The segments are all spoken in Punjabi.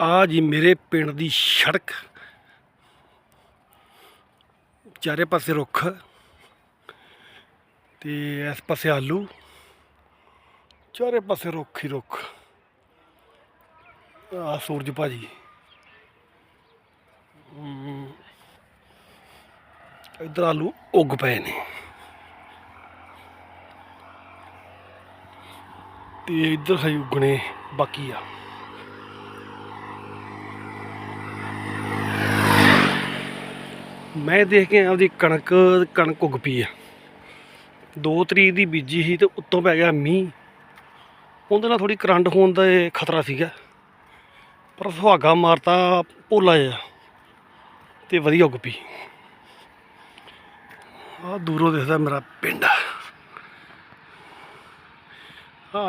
ਆ ਜੀ ਮੇਰੇ ਪਿੰਡ ਦੀ ਸੜਕ। ਚਾਰੇ ਪਾਸੇ ਰੁੱਖ ਤੇ ਇਸ ਪਾਸੇ ਆਲੂ। ਚਾਰੇ ਪਾਸੇ ਰੁੱਖ ਹੀ ਰੁੱਖ। ਆ ਸੂਰਜ ਭਾਜੀ। ਹਮ, ਇੱਧਰ ਆਲੂ ਉੱਗ ਪਏ ਨੇ। ਤੇ ਇੱਧਰ ਹਜੇ ਉੱਗਣੇ ਬਾਕੀ ਆ। ਮੈਂ ਦੇਖ ਕੇ ਆਪਦੀ ਕਣਕ ਕਣਕ ਉੱਗ ਪਈ ਆ। 2 ਤਰੀਕ ਦੀ ਬੀਜੀ ਸੀ ਤੇ ਉੱਤੋਂ ਪੈ ਗਿਆ ਮੀਂਹ। ਉਹਦੇ ਨਾਲ ਥੋੜੀ ਕਰੰਟ ਹੋਣ ਦਾ ਖਤਰਾ ਸੀਗਾ। ਪਰ ਸੁਹਾਗਾ ਮਾਰਤਾ ਭੋਲਾ ਜਿਹਾ ਤੇ ਵਧੀਆ ਉੱਗ ਪਈ। ਆ ਦੂਰੋਂ ਦਿਖਦਾ ਮੇਰਾ ਪਿੰਡ ਆ।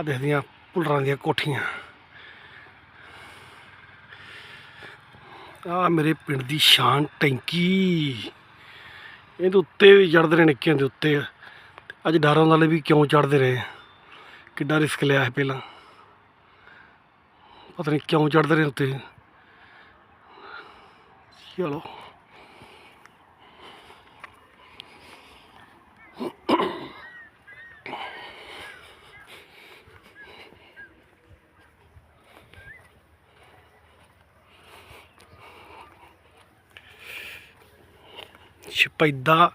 ਦੇਖਦੀਆਂ ਪੁਲਰਾਂ ਦੀਆਂ ਕੋਠੀਆਂ। ਆ ਮੇਰੇ ਪਿੰਡ ਦੀ ਸ਼ਾਨ ਟੈਂਕੀ। ਇਹਦੇ ਉੱਤੇ ਵੀ ਚੜਦੇ ਰਹੇ ਨਿੱਕਿਆਂ ਦੇ ਉੱਤੇ। ਅੱਜ ਡਰਾਂ ਵਾਲੇ ਵੀ ਕਿਉਂ ਚੜਦੇ ਰਹੇ? ਕਿੱਡਾ ਰਿਸਕ ਲਿਆ ਹੈ ਪਹਿਲਾਂ। ਪਤਾ ਨਹੀਂ ਕਿਉਂ ਚੜਦੇ ਰਹੇ ਉੱਤੇ। ਚਲੋ। ਸ਼ਪੈਦਾ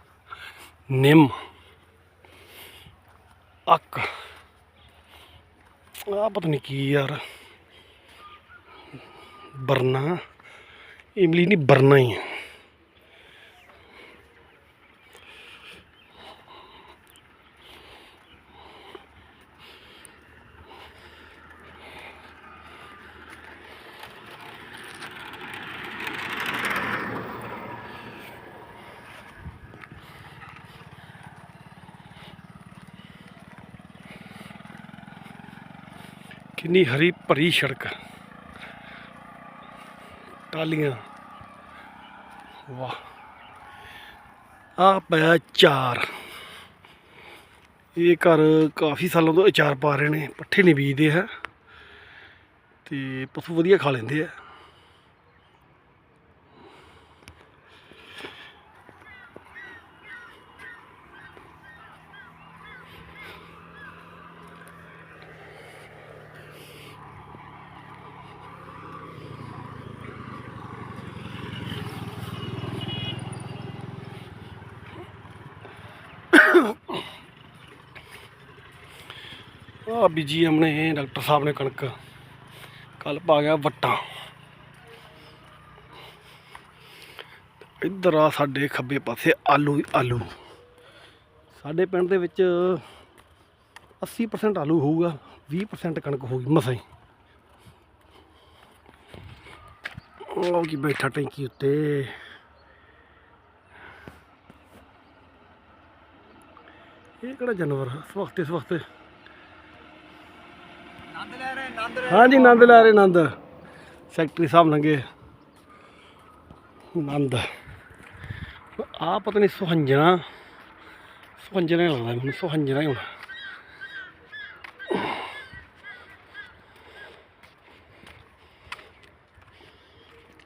ਨਿੰਮ। ਅੱਕ। ਆ ਪਤਾ ਨਹੀਂ ਕੀ ਯਾਰ। ਬਰਨਾ। ਇਮਲੀ ਨਹੀਂ ਬਰਨਾ ਹੀ ਹੈ ਕਿੰਨੀ ਹਰੀ ਭਰੀ ਸੜਕ ਟਾਲੀਆਂ ਵਾਹ। ਆ ਪਿਆ ਚਾਰ ਇਹ ਘਰ ਕਾਫੀ ਸਾਲਾਂ ਤੋਂ ਅਚਾਰ ਪਾ ਰਹੇ ਨੇ, ਪੱਠੇ ਨਹੀਂ ਬੀਜਦੇ ਹੈ। ਤੇ ਪਸ਼ੂ ਵਧੀਆ ਖਾ ਲੈਂਦੇ ਆ ਆ ਬੀਜੀ ਹਮਨੇ ਡਾਕਟਰ ਸਾਹਿਬ ਨੇ ਕਣਕ। ਕੱਲ ਪਾ ਗਿਆ ਵੱਟਾਂ। ਇੱਧਰ ਆ ਸਾਡੇ ਖੱਬੇ ਪਾਸੇ ਆਲੂ ਹੀ ਆਲੂ। ਸਾਡੇ ਪਿੰਡ ਦੇ ਵਿੱਚ 80% ਆਲੂ ਹੋਊਗਾ 20% ਕਣਕ ਹੋਊਗੀ, ਮਸਾਂ ਉਹ ਕੀ ਬੈਠਾ ਟੈਂਕੀ ਉੱਤੇ। ਇਹ ਕਿਹੜਾ ਜਾਨਵਰ ਹੈ ਇਸ ਵਕਤ ਇਸ ਵਕਤ ਨੰਦ ਲੈ ਰਹੇ ਨੰਦ ਹਾਂਜੀ ਨੰਦ ਲੈ ਰਹੇ ਨੰਦ। ਸੈਕਟਰੀ ਸਾਹਿਬ ਲੰਗੇ ਨੰਦ। ਆ ਪਤਾ ਨਹੀਂ ਸੁਹੰਜਣਾ। ਸੁਹੰਜਣਾ ਲੱਗਦਾ ਮੈਨੂੰ ਸੁਹੰਜਣਾ ਹੀ ਹੋਣਾ।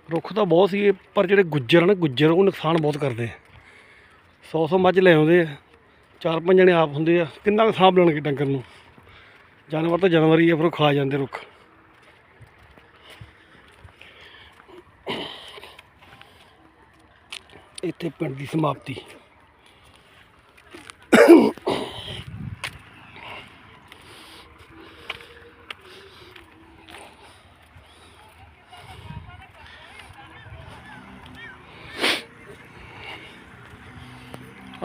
ਰੁੱਖ ਤਾਂ ਬਹੁਤ ਸੀ ਪਰ ਜਿਹੜੇ ਗੁੱਜਰ ਨਾ ਗੁੱਜਰ ਉਹ ਨੁਕਸਾਨ ਬਹੁਤ ਕਰਦੇ ਸੌ ਸੌ ਮੱਝ ਲੈ ਆਉਂਦੇ ਆ। ਚਾਰ ਪੰਜ ਜਣੇ ਆਪ ਹੁੰਦੇ ਆ। ਕਿੰਨਾ ਕੁ ਸਾਂਭ ਲੈਣਗੇ ਡੰਗਰ ਨੂੰ? ਜਾਨਵਰ ਤਾਂ ਜਾਨਵਰ ਹੀ ਆ, ਫਿਰ ਉਹ ਖਾ ਜਾਂਦੇ ਰੁੱਖ। ਇੱਥੇ ਪਿੰਡ ਦੀ ਸਮਾਪਤੀ।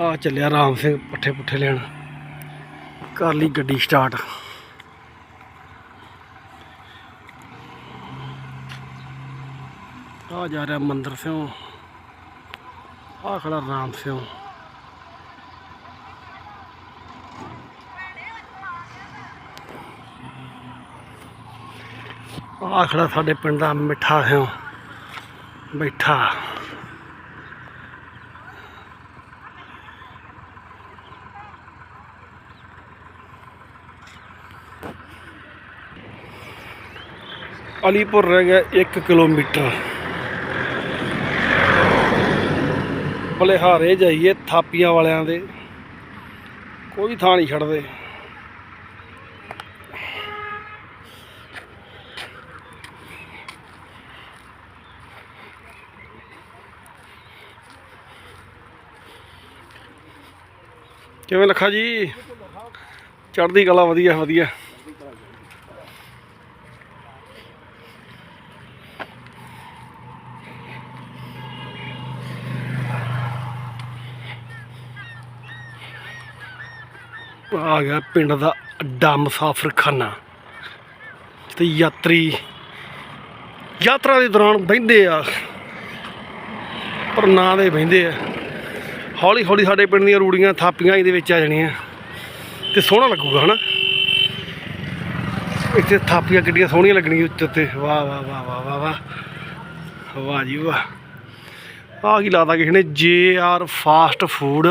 ਆ ਚੱਲਿਆ ਰਾਮ ਸਿੰਘ ਪੱਠੇ ਪੁੱਠੇ ਲੈਣ। ਕਰ ਲਈ ਗੱਡੀ ਸਟਾਰਟ ਆ ਜਾ ਰਿਹਾ ਮੰਦਰ ਸਿਓ ਆ ਖੜਾ ਰਾਮ ਸਿਓ ਆ ਖੜਾ ਸਾਡੇ ਪਿੰਡ ਦਾ ਮਿੱਠਾ ਸਿਓ ਬੈਠਾ ਅਲੀਪੁਰ ਰਹਿ ਗਿਆ 1 ਕਿਲੋਮੀਟਰ। ਬਲਿਹਾਰੇ ਜਾਈਏ ਥਾਪੀਆਂ ਵਾਲਿਆਂ ਦੇ। ਕੋਈ ਥਾਂ ਨਹੀਂ ਛੱਡਦੇ। ਕਿਵੇਂ ਲੱਖਾ ਜੀ? ਚੜ੍ਹਦੀ ਕਲਾ ਵਧੀਆ ਵਧੀਆ। ਆ ਗਿਆ ਪਿੰਡ ਦਾ ਅੱਡਾ ਮੁਸਾਫਰਖਾਨਾ ਤੇ ਯਾਤਰੀ ਯਾਤਰਾ ਦੇ ਦੌਰਾਨ ਬਹਿੰਦੇ ਆ, ਪਰ ਨਾ ਦੇ ਬਹਿੰਦੇ ਆ। ਹੌਲੀ ਹੌਲੀ ਸਾਡੇ ਪਿੰਡ ਦੀਆਂ ਰੂੜੀਆਂ ਥਾਪੀਆਂ ਇਹਦੇ ਵਿੱਚ ਆ ਜਾਣੀਆਂ। ਤੇ ਸੋਹਣਾ ਲੱਗੂਗਾ, ਹਨਾ? ਇੱਥੇ ਥਾਪੀਆਂ ਕਿੱਡੀਆਂ ਸੋਹਣੀਆਂ ਲੱਗਣਗੀਆਂ ਉੱਤੇ ਉੱਤੇ। ਵਾਹ ਵਾਹ ਵਾਹ ਵਾਹ ਵਾਹ ਵਾਹ। ਵਾਹ ਜੀ, ਵਾਹ। ਆਹ ਕੀ ਲਾਦਾ ਕਿਸੇ ਨੇ? ਜੇ ਆਰ ਫਾਸਟ ਫੂਡ,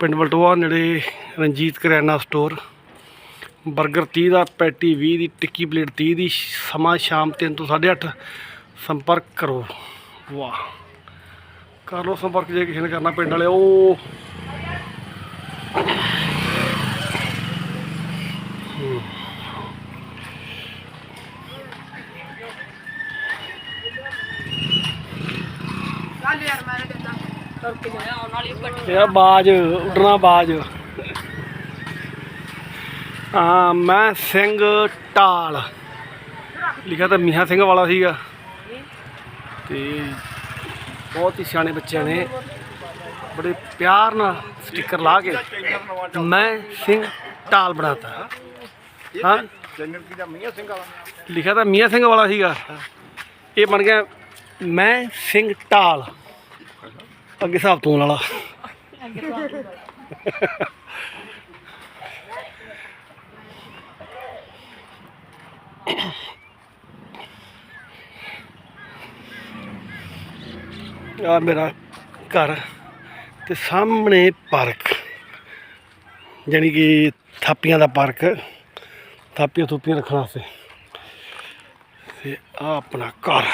ਪਿੰਡ ਬਲਟੋਆ ਨੇੜੇ ਰਣਜੀਤ ਕਰਿਆਨਾ ਸਟੋਰ। 버ਗਰ 30 ਦਾ ਪੈਟੀ 20 ਦੀ ਟਿੱਕੀ ਪਲੇਟ 30 ਦੀ ਸਮਾਂ ਸ਼ਾਮ 3 ਤੋਂ 8:30 ਸੰਪਰਕ ਕਰੋ। ਵਾਹ। ਕਰ ਲਓ ਸੰਪਰਕ ਜੇ ਕਿਸੇ ਨੇ ਕਰਨਾ ਪਿੰਡ ਵਾਲੇ ਉਹ ਯਾਰ ਬਾਜ ਉੱਡਣਾ ਬਾਜ। ਮੈਂ ਸਿੰਘ ਢਾਲ। ਲਿਖਿਆ ਤਾਂ ਮੀਆਂ ਸਿੰਘ ਵਾਲਾ ਸੀਗਾ। ਤੇ ਬਹੁਤ ਹੀ ਸਿਆਣੇ ਬੱਚਿਆਂ ਨੇ ਬੜੇ ਪਿਆਰ ਨਾਲ ਸਟicker ਲਾ ਕੇ ਮੈਂ ਸਿੰਘ ਢਾਲ ਬਣਾਤਾ। ਹਾਂ। ਚੈਨਲ ਕੀ ਦਾ ਮੀਆਂ ਸਿੰਘ ਵਾਲਾ ਲਿਖਿਆ ਤਾਂ ਮੀਆਂ ਸਿੰਘ ਵਾਲਾ ਸੀਗਾ। ਇਹ ਬਣ ਗਿਆ ਮੈਂ ਸਿੰਘ ਢਾਲ। ਅੱਗੇ ਹਿਸਾਬ ਤੋਂ ਵਾਲਾ। ਆ ਮੇਰਾ ਘਰ ਤੇ ਸਾਹਮਣੇ ਪਾਰਕ। ਜਾਣੀ ਕਿ ਥਾਪੀਆਂ ਦਾ ਪਾਰਕ। ਥਾਪੀਆਂ ਥੂਪੀਆਂ ਰੱਖਣ ਵਾਸਤੇ। ਤੇ ਆ ਆਪਣਾ ਘਰ।